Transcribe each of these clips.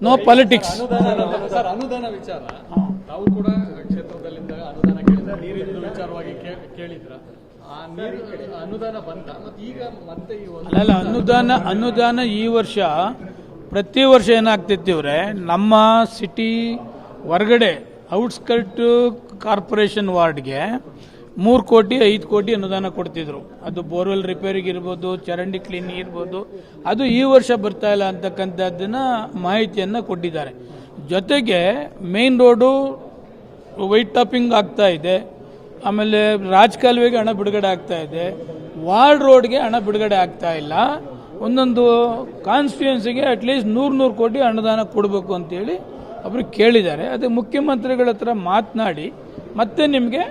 No politics sir ಅನುದಾನ ವಿಚಾರ. ನಾವು ಕೂಡ ಕ್ಷೇತ್ರದಲ್ಲಿಂದ ಅನುದಾನ ಕೇಳಿದ್ರೆ ನೀರಿನ ವಿಚಾರವಾಗಿ ಕೇಳಿದ್ರ? ಆ ನೀರು ಅನುದಾನ ಬಂತ ಮತ್ತೆ ಈಗ ಮತ್ತೆ ಈ ಅಲ್ಲ ಅನುದಾನ ಅನುದಾನ ಈ ವರ್ಷ ಪ್ರತಿ ವರ್ಷ ಏನಾಗ್ತೈತಿ ಇವ್ರೆ ನಮ್ಮ ಸಿಟಿ ಹೊರಗಡೆ ಔಟ್ಸ್ಕರ್ಟ್ ಕಾರ್ಪೊರೇಷನ್ ವಾರ್ಡ್ಗೆ ಮೂರು ಕೋಟಿ, ಐದು ಕೋಟಿ ಅನುದಾನ ಕೊಡ್ತಿದ್ರು. ಅದು ಬೋರ್ವೆಲ್ ರಿಪೇರಿಗೆ ಇರ್ಬೋದು, ಚರಂಡಿ ಕ್ಲೀನಿಂಗ್ ಇರ್ಬೋದು. ಅದು ಈ ವರ್ಷ ಬರ್ತಾ ಇಲ್ಲ ಅಂತಕ್ಕಂಥದ್ದನ್ನ ಮಾಹಿತಿಯನ್ನು ಕೊಟ್ಟಿದ್ದಾರೆ. ಜೊತೆಗೆ ಮೇನ್ ರೋಡು ವೈಟ್ ಟಾಪಿಂಗ್ ಆಗ್ತಾ ಇದೆ. ಆಮೇಲೆ ರಾಜಕಾಲುವೆಗೆ ಹಣ ಬಿಡುಗಡೆ ಆಗ್ತಾ ಇದೆ. ವಾರ್ಡ್ ರೋಡ್ಗೆ ಹಣ ಬಿಡುಗಡೆ ಆಗ್ತಾ ಇಲ್ಲ. ಒಂದೊಂದು ಕಾನ್ಸ್ಟಿಟ್ಯೂನ್ಸಿಗೆ ಅಟ್ಲೀಸ್ಟ್ ನೂರು ನೂರು ಕೋಟಿ ಅನುದಾನ ಕೊಡಬೇಕು ಅಂತೇಳಿ ಅವರು ಕೇಳಿದ್ದಾರೆ. ಅದು ಮುಖ್ಯಮಂತ್ರಿಗಳ ಹತ್ರ ಮಾತನಾಡಿ, ಮತ್ತೆ ನಿಮಗೆ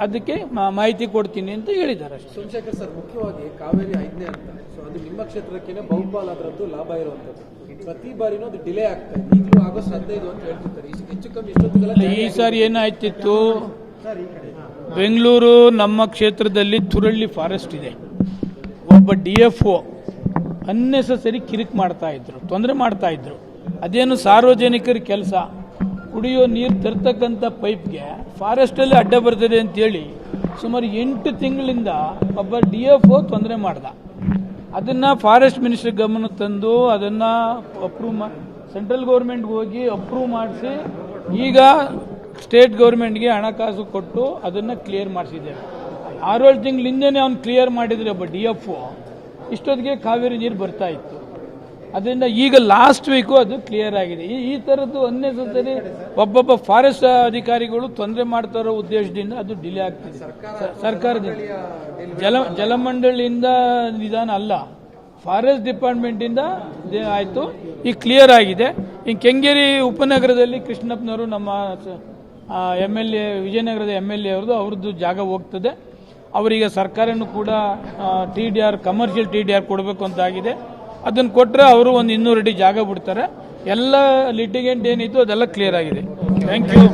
ಅದಕ್ಕೆ ಮಾ- ಮಾಹಿತಿ ಕೊಡ್ತೀನಿ ಅಂತ ಹೇಳಿದ್ದಾರೆ ಅಷ್ಟೇ. ಸೋಮಶೇಖರ್ ಸರ್ ಮುಖ್ಯವಾಗಿ ಕಾವೇರಿ ಐದನೇ ಅಂತ. ಸೊ ಅದು ನಿಮ್ಮ ಕ್ಷೇತ್ರಕ್ಕೆ ಬಹುಪಾಲು ಅದರದ್ದು ಲಾಭ ಇರುವಂಥದ್ದು. ಪ್ರತಿ ಬಾರಿನೂ ಅದು ಡಿಲೇ ಆಗ್ತಾ ಇದೆ. ಈಗಲೂ ಆಗಸ್ಟ್ ಹದಿನೈದು ಅಂತ ಹೇಳ್ತಿರ್ತಾರೆ ಈ- ಹೆಚ್ಚು ಕಮ್ಮಿ ಇಷ್ಟೊತ್ತಿಗೆಲ್ಲ ಈ ಸಾರಿ ಏನಾಯ್ತಿತ್ತು? ಬೆಂಗಳೂರು ನಮ್ಮ ಕ್ಷೇತ್ರದಲ್ಲಿ ತುರಳ್ಳಿ ಫಾರೆಸ್ಟ್ ಇದೆ. ಒಬ್ಬ ಡಿ ಎಫ್ ಒ ಅನ್ನೆಸಸರಿ ಕಿರಿಕ್ ಮಾಡ್ತಾ ಇದ್ರು ತೊಂದರೆ ಮಾಡ್ತಾ ಇದ್ರು. ಅದೇನು ಸಾರ್ವಜನಿಕರ ಕೆಲಸ? ಕುಡಿಯೋ ನೀರು ತರ್ತಕ್ಕಂಥ ಪೈಪ್ಗೆ ಫಾರೆಸ್ಟಲ್ಲಿ ಅಡ್ಡ ಬರ್ತದೆ ಅಂತೇಳಿ ಸುಮಾರು ಎಂಟು ತಿಂಗಳಿಂದ ಒಬ್ಬ ಡಿ ಎಫ್ ಒ ತೊಂದರೆ ಮಾಡ್ದ. ಅದನ್ನ ಫಾರೆಸ್ಟ್ ಮಿನಿಸ್ಟರ್ ಗಮನ ತಂದು ಅದನ್ನ ಅಪ್ರೂವ್ ಮಾ ಸೆಂಟ್ರಲ್ ಗೌರ್ಮೆಂಟ್ಗೆ ಹೋಗಿ ಅಪ್ರೂವ್ ಮಾಡಿಸಿ ಈಗ ಸ್ಟೇಟ್ ಗೌರ್ಮೆಂಟ್ಗೆ ಹಣಕಾಸು ಕೊಟ್ಟು ಅದನ್ನ ಕ್ಲಿಯರ್ ಮಾಡಿಸಿದ್ದೇವೆ ಆರೇಳು ತಿಂಗಳಿಂದನೇ ಅವ್ನು ಕ್ಲಿಯರ್ ಮಾಡಿದ್ರೆ ಒಬ್ಬ ಡಿ ಎಫ್ ಇಷ್ಟೊತ್ತಿಗೆ ಕಾವೇರಿ ನೀರು ಬರ್ತಾ ಇತ್ತು. ಅದರಿಂದ ಈಗ ಲಾಸ್ಟ್ ವೀಕು ಅದು ಕ್ಲಿಯರ್ ಆಗಿದೆ. ಈ ಈ ಥರದ್ದು ಅನ್ನೆಸರಿ ಒಬ್ಬೊಬ್ಬ ಫಾರೆಸ್ಟ್ ಅಧಿಕಾರಿಗಳು ತೊಂದರೆ ಮಾಡ್ತಾ ಇರೋ ಉದ್ದೇಶದಿಂದ ಅದು ಡಿಲೇ ಆಗ್ತಿದೆ. ಸರ್ಕಾರದಿಂದ. ಜಲ ಜಲಮಂಡಳಿಯಿಂದ ನಿಧಾನ ಅಲ್ಲ. ಫಾರೆಸ್ಟ್ ಡಿಪಾರ್ಟ್ಮೆಂಟಿಂದ ಇದೇ ಆಯಿತು. ಈಗ ಕ್ಲಿಯರ್ ಆಗಿದೆ. ಈಗ ಕೆಂಗೇರಿ ಉಪನಗರದಲ್ಲಿ ಕೃಷ್ಣಪ್ಪನವರು ನಮ್ಮ ಎಂ ಎಲ್ ಎ ವಿಜಯನಗರದ ಎಂ ಎಲ್ ಎ ಅವ್ರದ್ದು ಅವ್ರದ್ದು ಜಾಗ ಹೋಗ್ತದೆ. ಅವರಿಗೆ ಸರ್ಕಾರನೂ ಕೂಡ T D R commercial T D R ಕೊಡಬೇಕು ಅಂತ ಆಗಿದೆ. ಅದನ್ನು ಕೊಟ್ಟರೆ ಅವರು ಒಂದು ಇನ್ನೂರು ಅಡಿ ಜಾಗ ಬಿಡ್ತಾರೆ. ಎಲ್ಲ ಲಿಟಿಗೆಂಟ್ ಏನಿತ್ತು ಅದೆಲ್ಲ ಕ್ಲಿಯರ್ ಆಗಿದೆ. Thank you